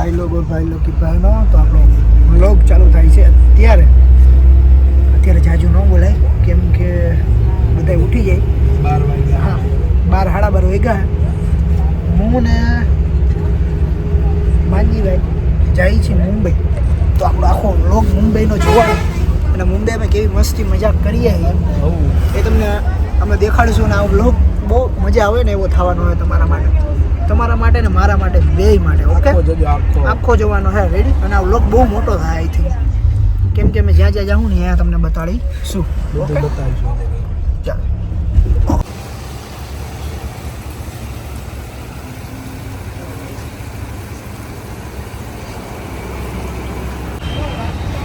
ભાઈ લોકો ભાઈ લોકો કી બહેનો તો આપણો વ્લોગ ચાલુ થાય છે અત્યારે. અત્યારે જાજુ ન બોલાય કેમ કે બધા ઉઠી જાય. બાર વાગ્યા. હા બાર સાડા બાર વાગ્યા. હું ને માનજીભાઈ જાય છે મુંબઈ. તો આપણો આખો વ્લોગ મુંબઈનો જોવાનો. અને મુંબઈમાં કેવી મસ્તી મજાક કરીએ એ તમને અમે દેખાડીશું ને આ વ્લોગ બહુ મજા આવે ને એવો થવાનો હોય તમારા માટે. તમારા માટે ને મારા માટે બે માટે ઓકે આખો જોવાનો હે રેડી અને આ વ્લોગ બહુ મોટો થાય આઈ થિંક કેમ કે અમે જ્યાં જ્યાં જાઉં ને ત્યાં તમને બતાડી શું ચાલો.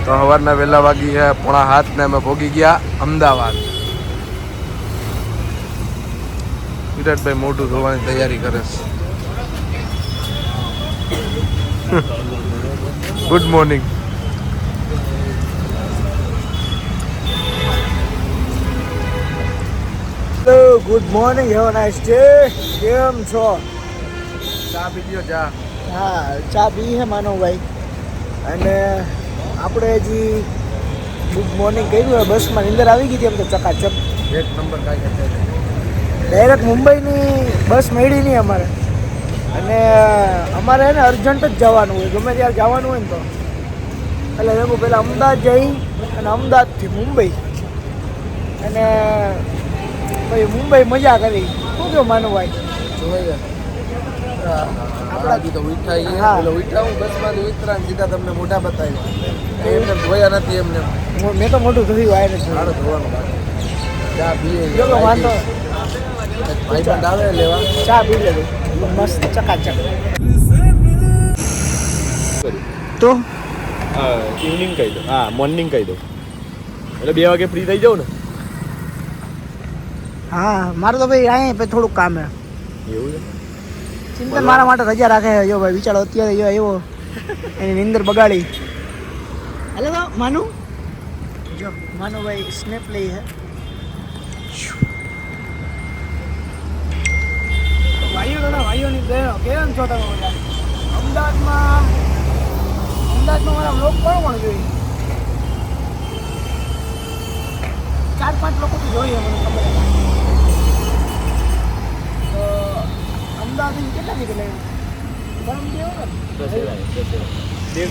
તો સવારના વહેલા વાગી છે પોણા હાથ ને અમે ભોગી ગયા અમદાવાદ. વિરાટભાઈ મોટું ધોવાની તૈયારી કરે છે. Good morning hello good morning have nice day કેમ છો? ચા પીજો ચા. હા ચા પી હે માનવભાઈ. અને આપણે હજી ગુડ મોર્નિંગ કર્યું હોય બસમાં નીંદર આવી ગઈ હતી એમ તો ચકાચક. એક નંબર કાંઈ ડાયરેક્ટ મુંબઈની બસ મળી નહીં અમારે. અને અમારે છે ને અર્જન્ટ જ જવાનું હોય. ગમે ત્યારે જવાનું હોય ને તો. એટલે દેખું પહેલાં અમદાવાદ જઈ અને અમદાવાદથી મુંબઈ. અને પછી મુંબઈ મજા કરી. શું કહ્યું માનુભાઈ આપણાથી તો. હા. બોલો હું બસમાંથી ઉતરા ને સીધા તમને મોઢા બતાવ્યા. એમને ધોયા નથી એમને. મેં તો મોટું થયું આવીને જ સારું ધોવાનું ચા પીએ. વાંધો. ભાઈ આવે લેવા. ચા પી લેજો. મસ્ત ચકાચક તો ઇવનિંગ કહી દો હા મોર્નિંગ કહી દો એટલે બે વાગે ફ્રી થઈ જાઉં ને? હા મારે તો ભાઈ અહીંયા પછી થોડુંક કામ હે એવું છે? ચિંતન મારા માટે રજા રાખે જો ભાઈ વિચારો અત્યારે જો એવો એની નીંદર બગાડી હેલો માનુ જો માનુ ભાઈ સ્નેપ લઈ હે ભાઈઓ ભાઈઓની બહેનો કેમ છો તમે બધા? અમદાવાદમાં અમદાવાદમાં મારા બ્લોગ કોણ કોણ જોઈ? ચાર પાંચ લોકો તો જોઈએ મને ખબર. તો અમદાવાદ કેટલા નીકળે ગરમ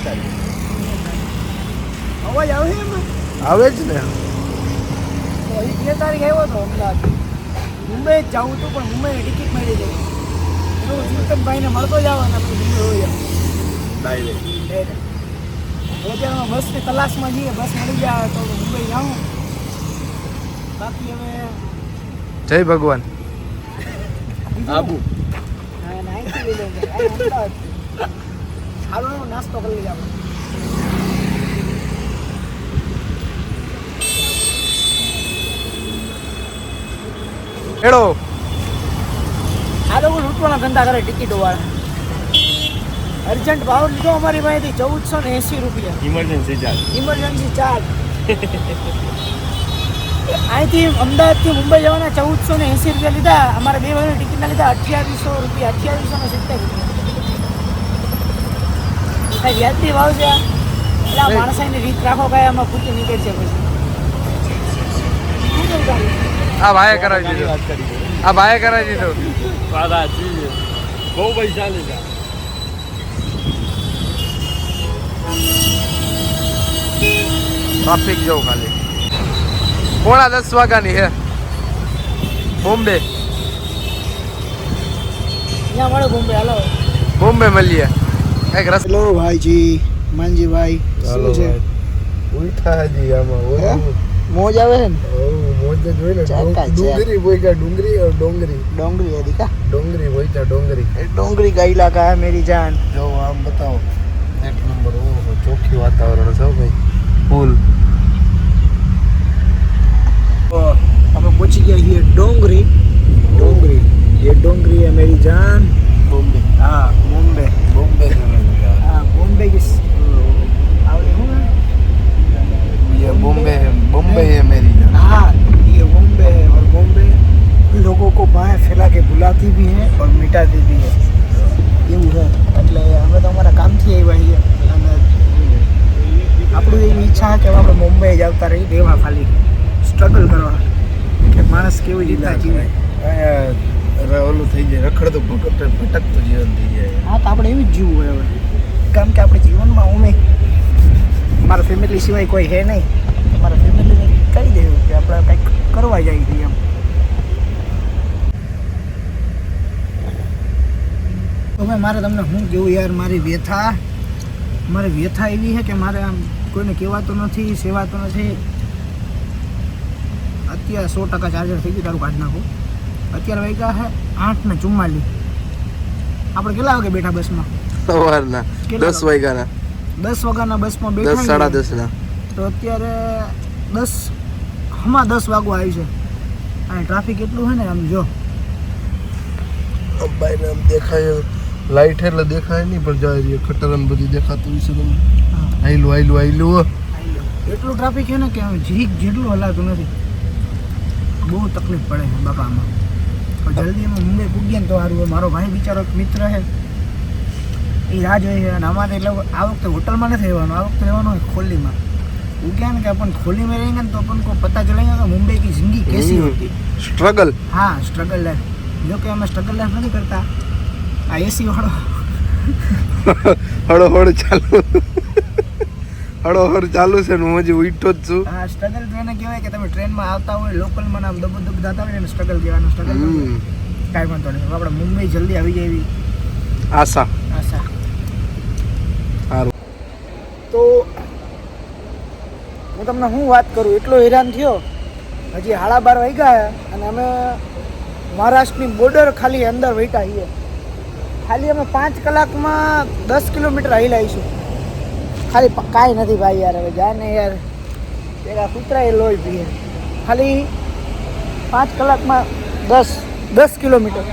તારીખ. અવાજ આવે છે એમાં? આવે જ ને. તો હજી તેર તારીખ આવ્યો હતો અમદાવાદ. મુંબઈ જ જવું હતું પણ મુંબઈ ટિકિટ મળી ગઈ. એનું ચિંતનભાઈને મળતો જ આવવાના ડાયરેક્ટ બસની તલાશમાં જઈએ બસ મળી જાય તો મુંબઈ જાઉં. બાકી હવે જય ભગવાન. આબુ. સારો નાસ્તો કરી લઈએ આપણે. હેડો. લૂંટવાના ધંધા કરે ટિકિટો વાળા. અર્જન્ટ ભાવ લીધો અમારી પાસેથી ચૌદસો ને એંસી રૂપિયા. ઇમરજન્સી ચાર્જ ઇમરજન્સી ચાર્જ અહીંથી અમદાવાદથી મુંબઈ જવાના ચૌદસો ને એંસી રૂપિયા લીધા. અમારે બે વાગ્યાની ટિકિટના લીધા અઠ્યાવીસો રૂપિયા અઠ્યાવીસો ને સિત્તેર રૂપિયા. વ્યાજબી ભાવ છે એટલે આ માણસાઈની રીત રાખો કાંઈ આમાં ખૂટી નીકળશે પછી? આ ભાઈ કરાવી દીધું. વાત કરી આ ભાઈ કરાવી દીધું. બહુ પૈસા લીધા ટ્રાફિક જવું ખાલી. પોણા દસ વાગ્યાની હે બોમ્બે. બોમ્બે હાલો. બોમ્બે મળીએ. એક રસ્તો. હેલો ભાઈજી માનજીભાઈ શું છે? ઉઠા હજી આમાં મોજ આવે છે ને? शब्द जो है ना डूंगरी वही का डूंगरी और डोंगरी डोंगरी है दिखा डोंगरी वही का डोंगरी डोंगरी का इलाका है मेरी जान जो आप बताओ एक नंबर वो चौकी वातावरण सब भाई फूल हमें पहुँच गया ये डोंगरी डोंगरी ये डोंगरी है मेरी जान बॉम्बे हाँ बॉम्बे बॉम्बे हाँ बॉम्बे किस ये बॉम्बे है बॉम्बे है मेरी जान हाँ जाती है बॉम्बे और बॉम्बे लोगों को बाहें फैला के बुलाती भी है और मिटाती भी है। એવું છે. એટલે અમે તો અમારા કામથી આવ્યા છીએ. અને આપણું એવી ઈચ્છા કે આપણે મુંબઈ જ આવતા રહી દેવા ખાલી સ્ટ્રગલ કરવા. કે માણસ કેવી રીતે જીવે? ઓલું થઈ જાય રખડતો ભટકતું ભટકતું જીવન થઈ જાય. હા તો આપણે એવું જ જીવવું હોય હવે. કારણ કે આપણે જીવનમાં અમે મારા ફેમિલી સિવાય કોઈ હે નહીં. મારા ફેમિલી કહી દેવું કે આપણે કંઈક કરવા જાય છીએ એમ. તો મારે તમને શું કેવું યાર? મારી વ્યથા મારી વ્યથા એવી છે કે મારે આમ કોઈને કહેવાતું નથી સેવાતું નથી. અત્યારે સો ટકા ચાર્જર થઈ ગયું તારું કાઢ નાખું. અત્યારે વાગ્યા છે આઠ ને ચુમ્માલીસ. આપણે કેટલા વાગે બેઠા બસમાં? સવારના. દસ વાગ્યાના. દસ વાગ્યાના બસમાં બેઠા સાડા છીએ. દસ ના તો અત્યારે દસ હમણાં દસ વાગવા આવી છે. અને ટ્રાફિક એટલું છે ને આમ જો. અંબાઈને આમ દેખાય લાઈટ એટલે દેખાય નહીં પણ જાય રહી ખટરન બધી દેખાતું હશે તમને. આયલું આયલું આયલું આઈ લો. એટલું ટ્રાફિક છે ને કે જીરીક જેટલું હલાતું નથી. બહુ તકલીફ પડે છે બાપામાં પણ જલ્દી અમે મુંબઈ પૂગીએ ને તો સારું. મારો ભાઈ બિચારો મિત્ર છે. એ રાહ જોઈએ છે. અને અમારે એટલે આ વખતે હોટલમાં નથી રહેવાનું. આ વખતે રહેવાનું હોય ખોલીમાં. वो क्या है ना कि अपन खोली में रहेंगे ना तो अपन को पता चलेगा कि मुंबई की जिंदगी कैसी हम्म। होती સ્ટ્રગલ हाँ स्ट्रगल लाइफ जो कि हमें स्ट्रगल लाइफ नहीं करता આ એસી વાળો હળો હળ ચાલુ હળો હળ ચાલુ છે ને હું હજી ઉઠો જ છું આ સ્ટ્રગલ તો એને કહેવાય કે તમે ટ્રેનમાં આવતા હોય લોકલમાં આમ દબ દબ જતા હોય ને સ્ટ્રગલ કહેવાનું સ્ટ્રગલ હમ. કાંઈ વાંધો નહીં હવે આપણે મુંબઈ જલ્દી આવી જાય એવી આશા આશા સારું તો હું તમને શું વાત કરું, એટલો હેરાન થયો. હજી હાડા બાર વાગ્યા અને અમે મહારાષ્ટ્રની બોર્ડર ખાલી અંદર વહીટા છીએ. ખાલી અમે પાંચ કલાકમાં દસ કિલોમીટર હાલી આવીશું. ખાલી કાંઈ નથી ભાઈ યાર, હવે જા ને યાર. પેલા કૂતરા એ લોહી પીએ. ખાલી પાંચ કલાકમાં દસ દસ કિલોમીટર.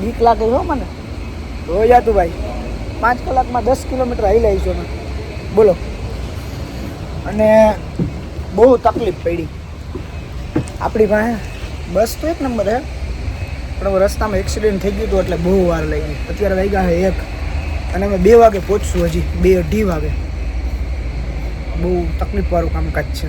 બીક લાગે હો મને. રોજ જાતું ભાઈ. પાંચ કલાકમાં દસ કિલોમીટર હાલી આવીશું અમે. બોલો. અને બહુ તકલીફ પડી. આપણી પાસે બસ તો એક નંબર હે, પણ રસ્તામાં એક્સિડન્ટ થઈ ગયું હતું એટલે બહુ વાર લાગી. અત્યારે વાગ્યા છે એક અને અમે બે વાગે પહોંચશું હજી, બે અઢી વાગે. બહુ તકલીફવાળું કામકાજ છે.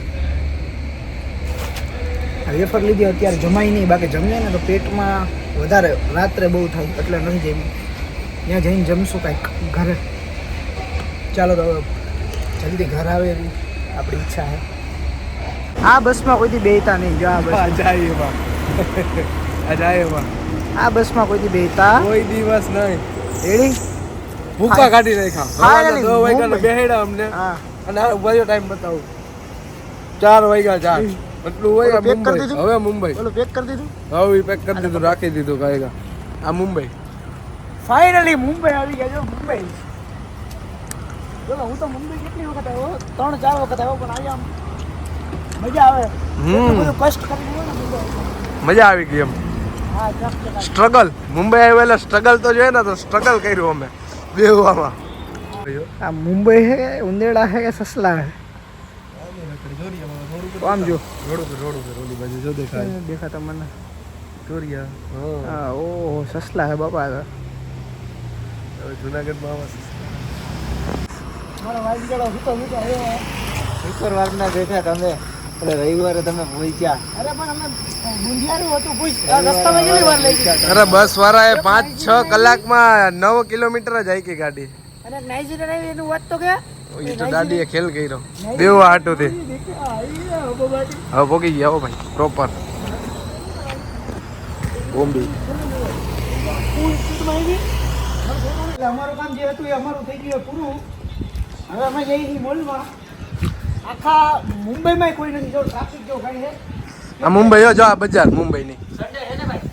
રેફર લીધી, અત્યારે જમાય નહીં, બાકી જમીએ ને તો પેટમાં વધારે રાત્રે બહુ થાય, એટલે નથી જમી ત્યાં જઈને જમશું કાંઈક ઘરે. ચાલો તો જલ્દી ઘર આવે. આપણી ઈચ્છા છે. આ બસમાં કોઈથી બેતા નહીં જો આ બસ. અજાય એવા અજાય એવા આ બસમાં કોઈથી બેતા કોઈ દિવસ નહીં. એડી ભૂખા કાઢી નાખ્યા. હા, દો મુંબઈ. બેહેડા અમને. હા. અને આ ઊભા ટાઈમ બતાવું. ચાર વાગ્યા ચાર એટલું હોય પેક કરી મુંબઈ. દીધું? હવે મુંબઈ. બોલો પેક કરી દીધું? હવે પેક કરી દીધું રાખી દીધું કાયગા આ મુંબઈ. ફાઇનલી મુંબઈ આવી ગયા જો મુંબઈ. બોલો હું તો મુંબઈ કેટલી વખત આવ્યો? ત્રણ ચાર વખત આવ્યો પણ અહીંયા મજા આવે. બધું કષ્ટ મજા ગઈ એમ. સ્ટ્રગલ. મુંબઈ આવેલા સ્ટ્રગલ તો જોઈએ ને તો સ્ટ્રગલ કર્યું અમે. બેહવામાં. આ મુંબઈ હે ઉંદેડા હે કે સસલા હે? આમ જો. રોડ ઉપર રોડ ઉપર ઓલી બાજુ જો દેખાય દેખાતા મને. ચોરિયા હા ઓહો સસલા હે બાપા હવે જુનાગઢમાં આવા મારો વાઈફ ગળો હુતો હુતો આવ્યો શુક્રવારના બેઠા તમે. એટલે રવિવારે તમે પહોંચ્યા અરે પણ અમે ગુંજિયારું હતું પૂછ રસ્તામાં કેટલી વાર લઈ ગયા અરે બસ વાળાએ પાંચ છ કલાકમાં નવ કિલોમીટર જ આઈ ગાડી. અને નાઇજીરિયન આવી એનું વાત તો કે? એ તો દાદીએ ખેલ કર્યો. હાટું થી હવે પોગી ગયા હો ભાઈ પ્રોપર બોમ્બે. અમારું કામ જે હતું એ અમારું થઈ ગયું પૂરું. હવે અમે જઈએ છીએ મોલમાં. આખા મુંબઈમાં કોઈ નથી. જો ટ્રાફિક જો કઈ છે. આ મુંબઈ જો આ બજાર મુંબઈની. સન્ડે છે ને ભાઈ?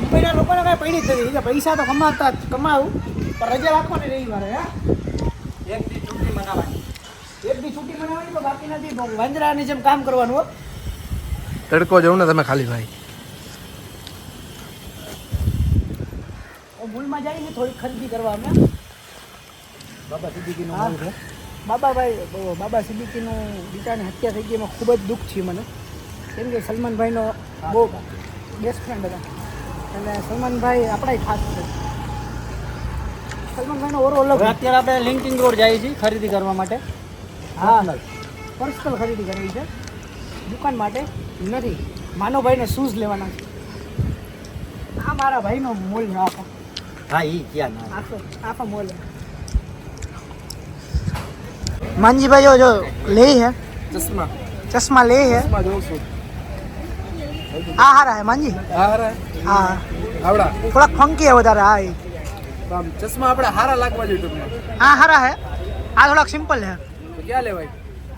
મુંબઈના લોકોને કાંઈ પડી જ નથી. પૈસા તો કમાતા જ કમાવું. પણ રજા રાખવાની મારે હા. એક દી છૂટી મનાવવાની એક દી છૂટી મનાવવાની તો બાકી નથી. વાંદરાની જેમ કામ કરવાનું હો. તડકો જવું ને તમે ખાલી ભાઈ. હું મૂલમાં જઈને થોડીક ખરીદી કરવા અમે બાબા સિદ્દીકીનું મોલ છે. બાબાભાઈ બાબા સિદ્દીકીનું બિચારાની હત્યા થઈ ગઈ. એમાં ખૂબ જ દુઃખ છે મને. કેમ કે સલમાનભાઈનો બહુ બેસ્ટ ફ્રેન્ડ હતા. અને સલમાનભાઈ આપણા ખાસ છે. સલમાનભાઈનો ઓરો અલગ અત્યારે આપણે લિંકિંગ રોડ જઈએ છીએ ખરીદી કરવા માટે. હા. પર્સનલ ખરીદી કરવી છે. દુકાન માટે નથી. માનવભાઈને શૂઝ લેવાના છે. આ મારા ભાઈનો મોલ છે આખો. હા એ ક્યાં આખો આખો મોલ. मान जी भाई जो जो ले है चश्मा चश्मा ले है આ હારા હે માનજી હા હારા હા આવડા થોડા ફંકી હે વધારે હા આમ ચશ્મા આપડા હારા લાગવા જોઈએ ટૂંકમાં હા હારા હે આ થોડાક સિમ્પલ હે ક્યાં લેવાય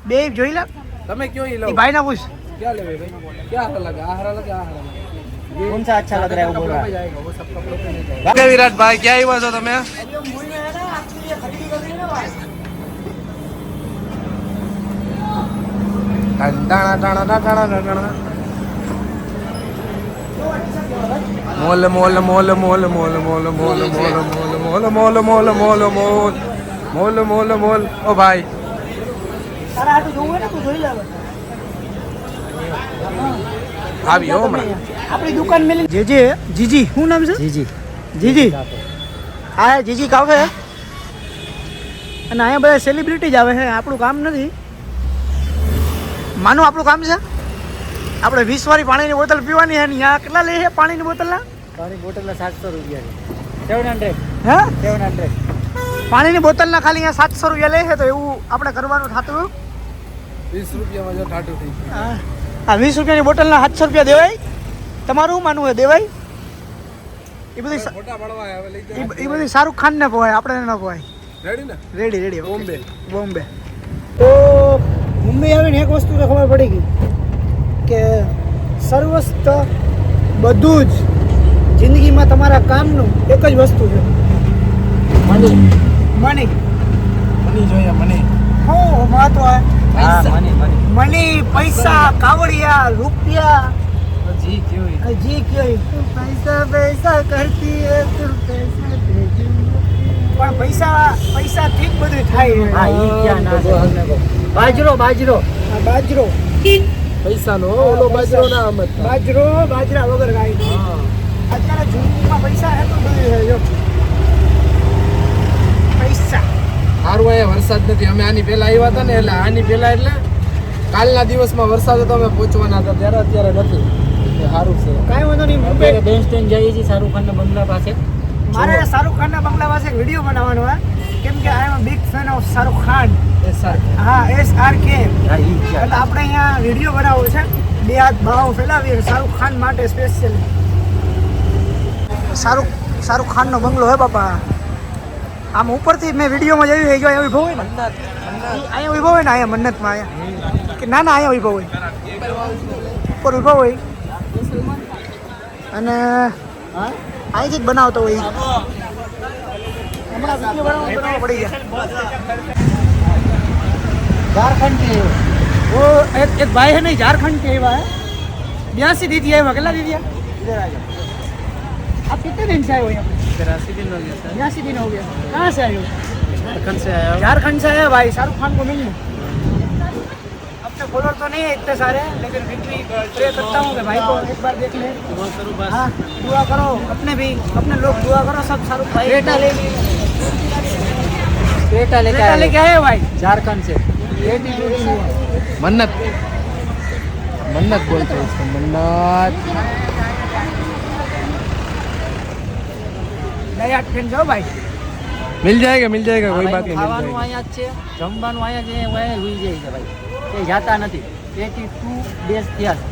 બે જોઈ લે તમે ક્યો ઈ લો ભાઈ ના પૂછ ક્યાં લેવાય ભાઈ ક્યાં હારા લાગે આ હારા લાગે આ હારા લાગે कौन सा अच्छा लग रहा है वो बोल रहा है विराट भाई क्या ही हुआ सो तुम्हें मोल मोल मोल मोल मोल मोल मोल मोल मोल मोल मोल मोल मोल मोल मोल मोल मोल ओ भाई તારા હાટું જોવું હોય ને તું જોઈ લે હવે. આવ્યો હમણાં આપણી દુકાન મેલી જે જે જીજી શું નામ છે जी जी જીજી હા જીજી કાફે અને અહીંયા બધા સેલિબ્રિટી જ આવે છે આપણું કામ નથી માનું આપણું કામ છે? આપણે વીસ વાળી પાણીની બોટલ પીવાની અને અહીંયા કેટલા લે છે પાણીની બોટલના? પાણી બોટલના સાતસો રૂપિયા છે. Seven hundred. હે? Seven hundred. પાણીની બોટલના ખાલી અહીંયા સાતસો રૂપિયા લે તો એવું આપણે કરવાનું થતું વીસ રૂપિયામાં જો ઠાટું થઈ ગયું. હા. વીસ રૂપિયાની બોટલના સાતસો રૂપિયા દેવાય? તમારું માનવું છે દેવાય? એ બધી એ બધી શાહરૂખ ખાન ને પોવાય આપણે ન પોવાય રેડી ને? Ready ready Bombay. Bombay. Mumbai આવીને એક વસ્તુ તો ખબર પડી ગઈ કે સર્વસ્થ બધું જ જિંદગીમાં તમારા કામનું એક જ વસ્તુ છે. મની. મની. મની જોઈએ મની. હું મહત્વ મની પૈસા કાવડિયા રૂપિયા. જી કયો જી પૈસા પૈસા કરતી તું પૈસા પણ પૈસા પૈસા થી બધું થાય બાજરો બાજરો. હા બાજરો. પૈસાનો ઓલો બાજરો ના આમ બાજરો બાજરા વગર ગાય અત્યારે જૂનમાં પૈસા હે તો બધું પૈસા. સારું અહીંયા વરસાદ નથી. અમે આની પહેલા આવ્યા હતા ને એટલે આની પહેલા એટલે કાલના દિવસમાં વરસાદ હતો અમે પહોંચવાના હતા. ત્યારે અત્યારે નથી. સારું છે. કાંઈ વાંધો નહીં મુંબઈ બેન સ્ટેન્ડ જઈએ છીએ શાહરૂખ ખાનના બંગલા પાસે. મારે શાહરુખ ખાનના બંગલા પાસે એક વીડિયો બનાવવાનો હોય કેમ કે I am big fan of Shahrukh Khan. હા એસ આર કે એટલે આપણે અહીંયા વીડિયો બનાવવો છે. બે હાથ ભાવ ફેલાવીએ શાહરૂખ ખાન માટે સ્પેશિયલ શાહરૂખ શાહરૂખ ખાનનો બંગલો હે બાપા. આમ ઉપરથી મેં વિડીયોમાં જોયું હોય એવી ઊભો હોય ને? અહીંયા ઊભો હોય ને અહીંયા મન્નતમાં અહીંયા. કે ના ના અહીંયા ઊભો હોય. ઉપર ઊભો હોય. અને અહીંથી જ બનાવતો હોય હમણાં વીડિયો બનાવવા પડી ગયા. झारखंड के वो। एक एक भाई है नहीं झारखंड के है बयासी दीदी है अकेला दीदी इधर आ जाओ। आप कितने दिन से आए हो यहाँ तिरासी दिन हो गया सर। बयासी दिन हो गया। कहाँ से आए हो? झारखंड से आया झारखंड से आया भाई शाहरुख खान को मिलने। अपने फॉलोअर तो नहीं है इतने सारे लेकिन फिर भी प्रे करता हूँ कि भाई को एक बार देख ले। हाँ दुआ करो अपने भी अपने लोग दुआ करो सब शाहरुख भाई। बेटा ले। बेटा लेके आए भाई? झारखंड से। મન્નત મન્નત બોલતો છે મન્નત नया ट्रेन जाओ भाई મિલ જાયેગા મિલ જાયેગા કોઈ બાત નહીં મિલ ખાવાનું જાયેગા અહીંયા જ છે જમવાનું અહીંયા છે અહીંયા હોઈ જાય છે ભાઈ એ જાતા નથી એટી ટુ ડેઝ થયા છે.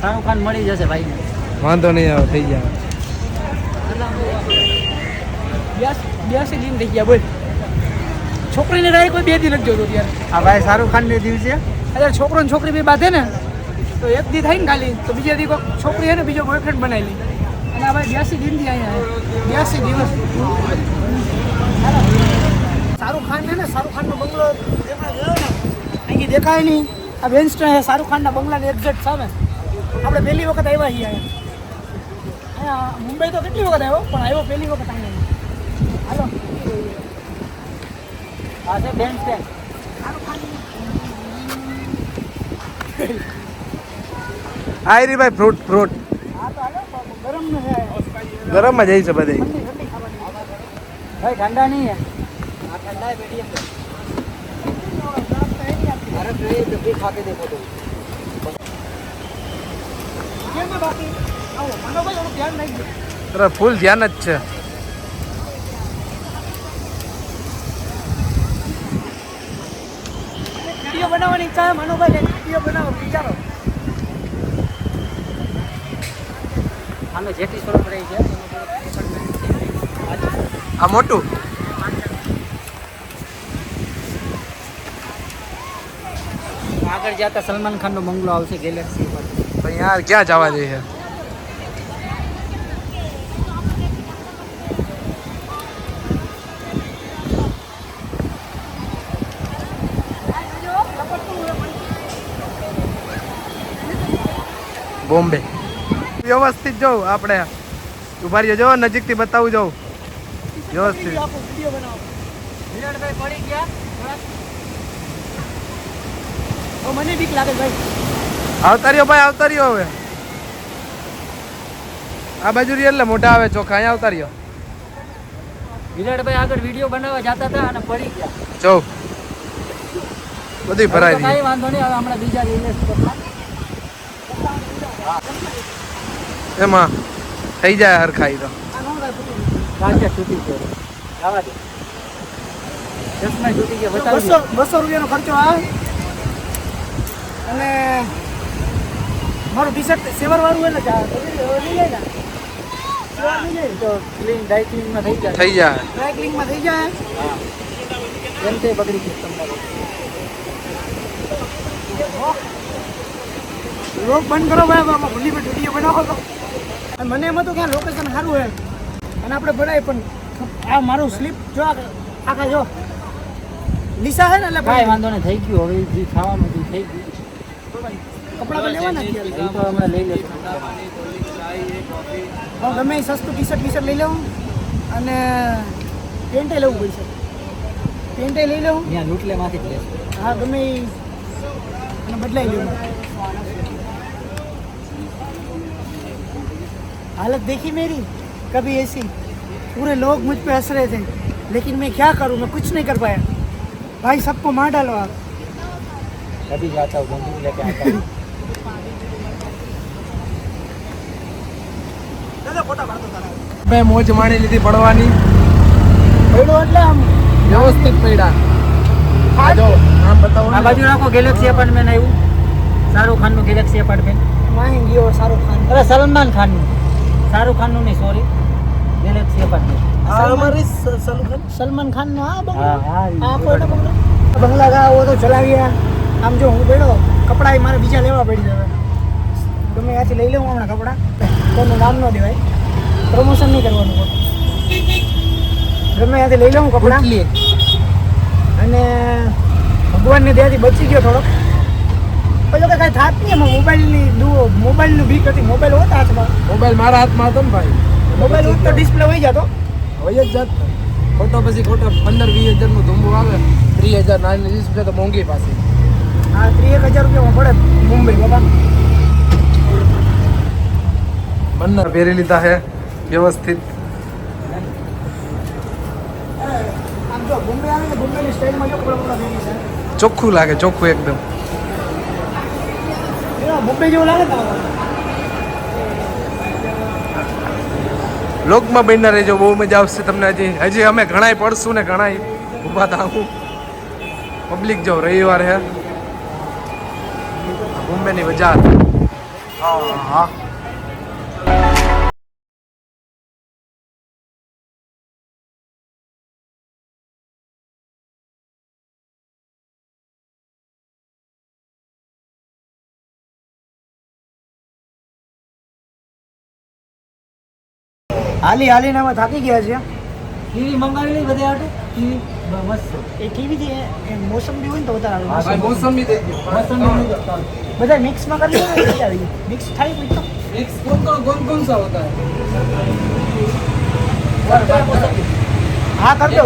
શાહરુખ ખાન મળી જશે ભાઈને વાંધો નહીં આવે થઈ જાય બ્યાસી બ્યાસી દિન થઈ ગયા બોલ છોકરીને રાહ કોઈ બે દી જ જોતો ત્યારે આ ભાઈ શાહરૂખ ખાન ને દિવસે અત્યારે છોકરો ને છોકરી બે બાંધે ને તો એક દી થાય ને ખાલી તો બીજા દી કોઈ છોકરી હે ને બીજો બોયફ્રેન્ડ બનાવી લે. અને આ ભાઈ બ્યાસી દિનથી અહીંયા બ્યાસી દિવસ. શાહરૂખ ખાન ને શાહરુખ ખાનનો બંગલો જોયો ને? અહીંથી દેખાય નહીં. આ વેન્સ્ટન છે શાહરુખ ખાનના બંગલાની એક્ઝેક્ટ સામે. આપણે પહેલી વખત આવ્યા છીએ અહીંયા મુંબઈ તો કેટલી વખત આવ્યો? પણ આવ્યો પહેલી વખત અહીંયા. હાલો. આ છે. બેન્ડ સ્ટેન્ડ ભાઈ ફ્રૂટ ફ્રૂટ. ગરમમાં જઈ છે બધી. ભાઈ ઠંડા નહીં ઠંડા બેઠી છે. અરે તો. ફૂલ ધ્યાન જ છે. બનાવવાની ઈચ્છા મનુભાઈ વીડિયો બનાવો વિચારો. અમે જેટલી સ્વરૂપ રહી છે આ મોટું? આગળ જતા સલમાન ખાનનો બંગલો આવશે ગેલેક્સી પર યાર ક્યાં જવા દે છે? બોમ્બે. વ્યવસ્થિત જોઉં આપણે. ઊભા રહ્યો જો નજીકથી બતાવું જોઉં. વ્યવસ્થિત. મને બીક લાગે ભાઈ આવતા રહ્યો ભાઈ હવે. આ બાજુ એટલે મોટા આવે ચોખા અહીંયા આવતા રહ્યો વિરાટભાઈ આગળ વીડિયો બનાવવા જતા હતા અને પડી ગયા જો બધી ભરાઈ હવે તો વાંધો નહીં હવે હમણાં બીજા રિલેસ એમાં થઈ જાય હરખાઈ તો. બસો બસો રૂપિયાનો ખર્ચો આવે અને મારું ટી શર્ટ સેવર વાળું ક્લીનમાં થઈ જાય. થઈ જાય. ડ્રાય ક્લિંગમાં થઈ જાય. એમ તે બગડી ગયું તમારું. લોક બંધ કરો ભાઈ ભૂલી પર વીડિયો બનાવો તો. અને મને એમાં તો ક્યાં લોકેશન સારું છે અને આપણે ભરાય પણ આ મારું સ્લીપ જો આખા જો. નિશા હે ને એટલે ભાઈ વાંધો ને થઈ ગયું. હવે જે ખાવાનું હતું થઈ ગયું. કપડાં તો લેવાના છે લઈ લઈશું. હું ગમે સસ્તું ટી શર્ટ લઈ લઉં અને પેન્ટે લેવું પડશે. પેન્ટે લઈ લઉં. લૂટલે માંથી હા ગમે બદલાઈ લેવું. हालत देखी मेरी कभी ऐसी पूरे लोग मुझ पे हंस रहे थे लेकिन मैं क्या करूं मैं कुछ नहीं कर पाया भाई सबको मार डालो आप कभी जाता हूँ बंदूक लेके आता हूँ મેં મોજ માણી લીધી પડવાની પડ્યો એટલે આમ વ્યવસ્થિત પડ્યા આ જો આમ બતાવો આ બાજુ રાખો ગેલેક્સી એપાર્ટમેન્ટ આવ્યું શાહરુખ ખાનનું ગેલેક્સી એપાર્ટમેન્ટ માહિન ગયો શાહરુખ ખાન અરે સલમાન ખાનનું શાહરૂખ ખાનનું નહીં સોરી ગેલેક્સી એપાર્ટમેન્ટ સલમાન ખાનનો આ બંગલો? આ બંગલો? બંગલા ગા ઓ તો ચલાવ્યા આમ જો હું બેડો કપડાં મારે બીજા લેવા પડી જવે ગમે ત્યાંથી લઈ લઉં હમણાં કપડાં. કોઈનું નામ ન દેવાય. પ્રમોશન નહીં કરવાનું ગમે ત્યાંથી લઈ લઉં કપડાં. અને ભગવાનની દયાથી બચી ગયો થોડોક. પછી કે કાંઈ થાત નહીં એમાં મોબાઈલની દુઓ મોબાઈલનું બીક હતી મોબાઈલ હોત હાથમાં. મોબાઈલ મારા હાથમાં હતો ને ભાઈ. મોબાઈલ હોત તો ડિસ્પ્લે હોઈ જતો. હોય જ જાત. ખોટો પછી ખોટો પંદર વીસ હજારનું ધુંબુ આવે ત્રીસ હજાર નાની ડિસ્પ્લે તો મોંઘી પાસે હા ત્રીસ હજાર રૂપિયામાં પડે મુંબઈ બાબા બંને પહેરી લીધા છે વ્યવસ્થિત. ચોખ્ખું લાગે ચોખ્ખું એકદમ. બોમ્બે જેવું લાગે લોકમાં બનના રહેજો બહુ મજા આવશે તમને હજી. હજી અમે ઘણાય પડશું ને ઘણાય ઊભા થાવું પબ્લિક જો રવિવાર હે? મુંબઈની મજા હા હા. હાલી હાલીને અમે થાકી ગયા છે કીવી મંગાવી લઈ બધે આટે? એ કીવી હોય ને વધારે આવે. મોસંબી બધા મિક્સ મિક્સ થાય કોઈ તો મિક્સ હા કર દો.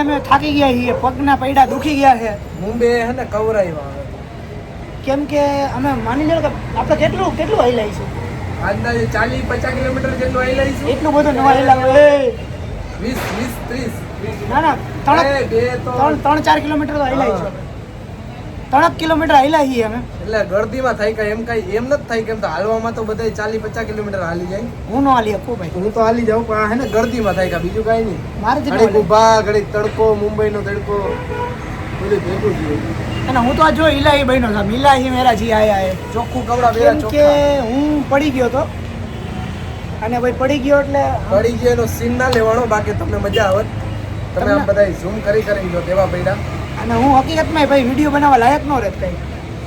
અમે થાકી ગયા છીએ. પગના પૈડા દુખી ગયા છે. મુંબઈ હે ને કવરાઈ કેમ કે અમે માની લો કે આપણે કેટલું કેટલું હાઈ લઈશું અંદાજે ચાલીસ પચાસ કિલોમીટર જેટલું આવેલા એટલું બધું નવા હલાવે વીસ વીસ ત્રીસ. ના ના ત્રણ બે તો ત્રણ ત્રણ ચાર કિલોમીટર તો હલાવીશું ત્રણ કિલોમીટર હાલ્યા છીએ અમે. એટલે ગળદીમાં થાય કે એમ કઈ એમ નથી થાય કેમ તો હાલવામાં તો બધા ચાલીસ પચાસ કિલોમીટર હાલી જાય. હું નો હાલી શકું ભાઈ. હું તો હાલી જાઉં પણ હે ને ગળદીમાં થાય કે બીજું કાંઈ નહીં. મારે જ ઘડીક ઊભા ઘડીક તડકો મુંબઈનો તડકો બધું ભેગું હોય. અને હું તો આ જો ઇલાહી બન્યો છું. ઇલાહી મેરા જી આયા હે. ચોખ્ખું કવડા બેરા કેમ કે હું પડી ગયો તો. અને ભાઈ પડી ગયો એટલે પડી ગયો એનો સીન ના લેવાનો બાકી તમને મજા આવત તમે આમ બધા ઝૂમ કરી કરી જો દેવા પડ્યા. અને હું હકીકતમાં ભાઈ વીડિયો બનાવવા લાયક નો રહેત કઈ.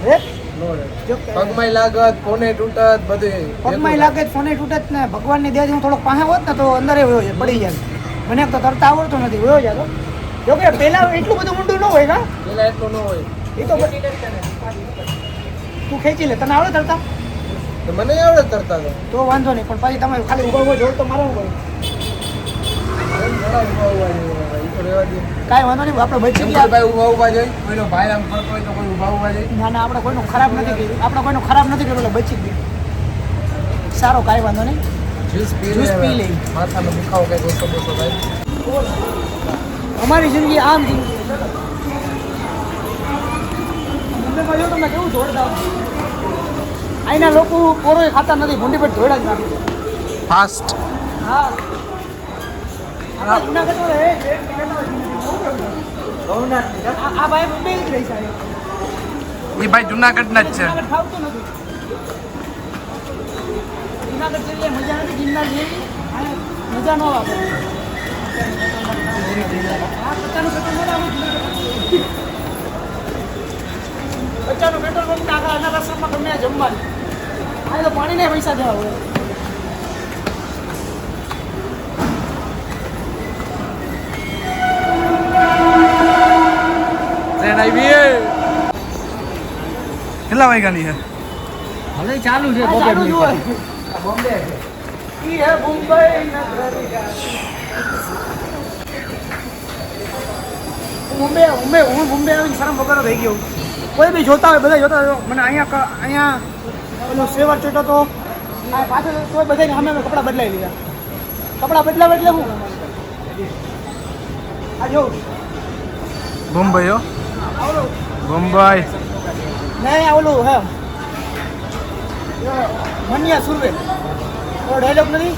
હે? નો રે. જો કે- લાગત ફોને તૂટત બધું પગમાં લાગે. ફોને તૂટે જ ને ભગવાનની દયાથી હું થોડોક પાસે હોત ને તો અંદર વયો જાય પડી જાય. મને તો તરતા આવડતો નથી વયો જાય તો. જો કે પહેલા એટલું બધું ઊંડું ન હોય કા? પેલા એટલું ન હોય. એ તો તું ખેંચી લે તને આવડે તરતા? મને આવડે તરતા તો. વાંધો નહીં પણ પછી તમે ખાલી ઊભા ઊભા જોવ તો મારા દે. કાંઈ વાંધો નહીં આપણે બચી ગયા. ભાઈ ઊભા જાય કોઈનો ભાઈ આમ ફરતો હોય તો કોઈ ઊભા જાય ના ના આપણે કોઈનું ખરાબ નથી કર્યું. આપણે કોઈનું ખરાબ નથી કર્યું એટલે બચી ગયું. સારો કાંઈ વાંધો નહીં. જ્યુસ પી લે. માથાનો દુખાવો કઈ ઓછો થાય. અમારી જિંદગી આમ જિંદગી છે. જો તમને કેવું જોરદાર. અહીંના લોકો પોરોય ખાતા નથી ભૂંડી પર ધોડા જ નાખી. ફાસ્ટ હા. આ ભાઈ મુંબઈ જ રહી છે. એ ભાઈ જુનાગઢના જ છે. જુનાગઢ નથી. ગિરનાર જેવી મજા ન આવે. આ પેટ્રોલ પંપ નાખા એના રસ્તામાં ગમે જમવાનું. આ તો પાણીને પૈસા દેવા હોય. કેટલા વાગ્યાની છે? હવે ચાલુ છે ચાલુ બોમ્બે છે. ઈ હે મુંબઈ હું મુંબઈ મુંબઈ હું મુંબઈ આવીને શરમ વગર થઈ ગયો. કોઈ બી જોતા હોય બધા જોતા હોય મને અહીંયા અહીંયા પેલો સેવર ચોટો તો પાછળ કોઈ બધાને સામે મેં કપડાં બદલાવી લીધા. કપડાં બદલાવ એટલે હું આ જો. બોમ્બે હો? બોમ્બઈ નહીં ઓલું હે. મનિયા સુરવે. ડાયલોગ નથી?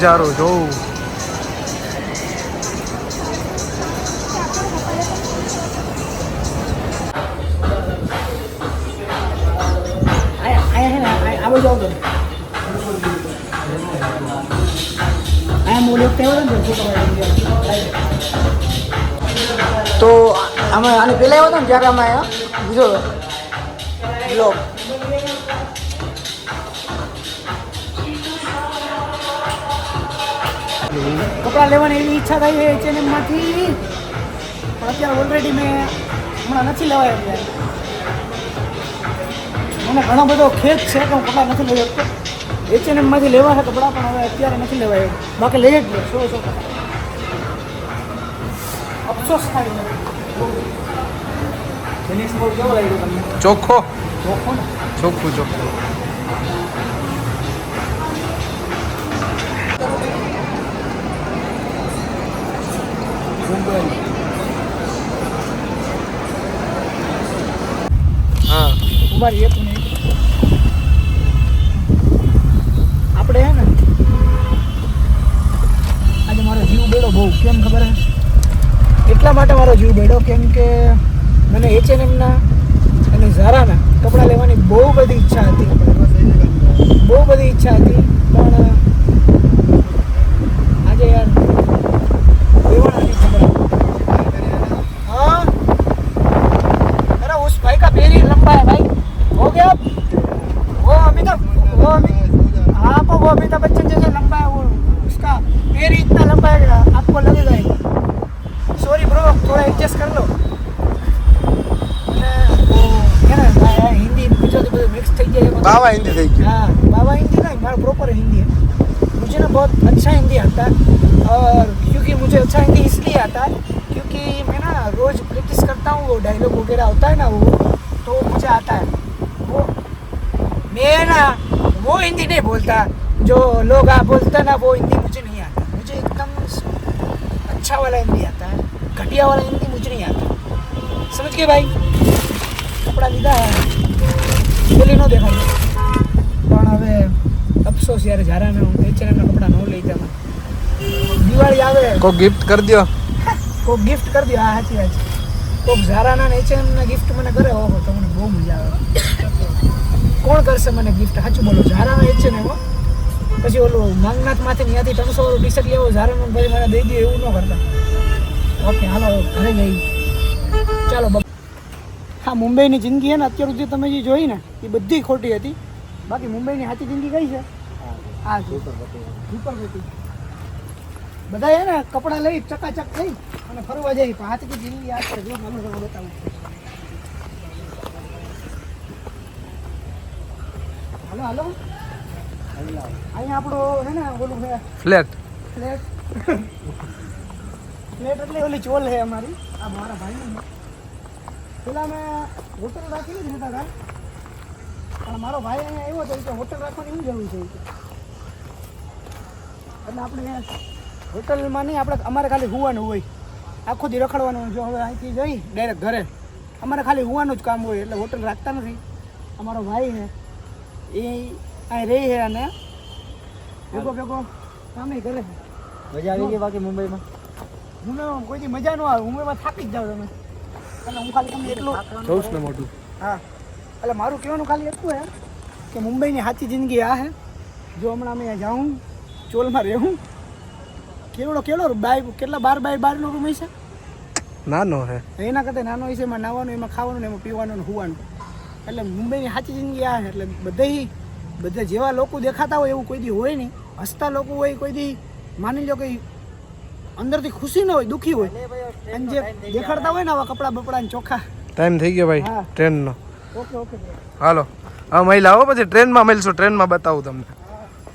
ને જોઉં તો અમે આને પહેલાં આવ્યો હતો ને ત્યારે અમે આયા બીજો બ્લોગ કપડાં લેવાની એવી ઈચ્છા થાય છે એચએનએમમાંથી પણ અત્યારે ઓલરેડી મેં હમણાં નથી લેવાય એમ મને ઘણો બધો ખેદ છે કે હું કપડાં નથી લઈ શકતો. એચએનએમમાંથી લેવા છે કપડાં પણ હવે અત્યારે નથી લેવાય એવું. બાકી લઈ જ લે સો સો અફસોસ થાય તમને ચોખ્ખો? ચોખ્ખો ચોખ્ખું ચોખ્ખું. ઊભા રહીએ તું આપણે હે ને, આજે મારો જીવ બેડો બહુ, કેમ ખબર હે? એટલા માટે મારો જીવ બેડો, કેમ કે મને એચએનએમના અને बाबा हिंदी देखिए हाँ बाबा हिंदी ना हमारा प्रॉपर हिंदी है। मुझे ना बहुत अच्छा हिंदी आता है और क्योंकि मुझे अच्छा हिंदी इसलिए आता है क्योंकि मैं ना रोज़ प्रैक्टिस करता हूँ, वो डायलॉग वगैरह होता है ना वो तो मुझे आता है। वो मैं ना, वो हिंदी नहीं बोलता। जो लोग आप बोलते ना, वो हिंदी मुझे नहीं आता। मुझे एकदम अच्छा वाला हिंदी आता है। घटिया वाला हिंदी मुझे नहीं आता। समझ के भाई? कपड़ा लिखा है। પેલી ન દેખાય. પણ હવે અફસોસ યાર ઝારાના હું એચએનએમના કપડાં ન લઈ જવા દિવાળી આવે. કોઈ ગિફ્ટ કરી દો કોઈક ગિફ્ટ કરી દો હા સાચી વાત કોક ઝારાના ને એચએનએમના ગિફ્ટ મને કરે ઓહો તો મને બહુ મજા આવે. કોણ કરશે મને ગિફ્ટ સાચું બોલો ઝારાના એચએનએમ હો. પછી ઓલું માંગનાથમાંથી ત્યાંથી ત્રણસો ટી શર્ટ લેવો ઝારાનું પછી મને દઈ દે એવું ન કરતા. ઓકે હાલો ઘરે જઈ. ચાલો હા મુંબઈની જિંદગી અને ને અત્યાર સુધી તમે જે જોઈ ને એ બધી ખોટી હતી. બાકી મુંબઈની સાચી જિંદગી કઈ છે? હા ઝુંપડપટ્ટી બધા ને કપડાં લઈ ચકાચક થઈ અને ફરવા જાય. પણ હાથની જિંદગી આ છે જો મને બતાવું. હાલો હાલો. અહીંયા આપણો છે ને ઓલું છે ફ્લેટ. ફ્લેટ. ફ્લેટ એટલે ઓલી ચોલ છે અમારી. આ મારા ભાઈની. પેલા મેં હોટલ રાખીને જ રહેતા હતા પણ મારો ભાઈ અહીંયા આવ્યો હતો કે હોટલ રાખવાની એવું જરૂર છે? એટલે આપણે હોટલમાં નહીં આપણે અમારે ખાલી હોવાનું હોય. આખો દી રખડવાનું. જો હવે અહીંથી જઈ ડાયરેક્ટ ઘરે. અમારે ખાલી હોવાનું જ કામ હોય એટલે હોટલ રાખતા નથી. અમારો ભાઈ છે. એ અહીં રહી છે અને ભેગો ભેગો કામે કરે છે. મજા આવી ગઈ બાકી મુંબઈમાં? મુંબઈમાં કોઈ દી મજા ન આવે. મુંબઈમાં થાકી જ જાવ તમે. એટલે હું ખાલી તમને એટલું જોઉં ને મોટું. હા. એટલે મારું કહેવાનું ખાલી એટલું હે કે મુંબઈની સાચી જિંદગી આ હે. જો હમણાં અમે જાઉં ચોલમાં રહેવું. કેવડો કેવડો બાય કેટલા બાર બાય બારનો રૂમ હશે? નાનો હે. એના કરતાં નાનો હશે એમાં નાવાનું એમાં ખાવાનું ને એમાં પીવાનું ને હોવાનું. એટલે મુંબઈની સાચી જિંદગી આ એટલે બધાય બધા જેવા લોકો દેખાતા હોય એવું કોઈ દી હોય નહીં. હસતા લોકો હોય કોઈ દી. માની લો કે અંદરથી ખુશી ન હોય દુખી હોય. અને જે દેખાડતા હોય ને આવા કપડા બપડા ને ચોખ્ખા ટાઈમ થઈ ગયો ભાઈ. ટ્રેનનો ઓકે ઓકે. હાલો. હા મહિલા આવો પછી ટ્રેનમાં મળીશું ટ્રેનમાં બતાવું તમને.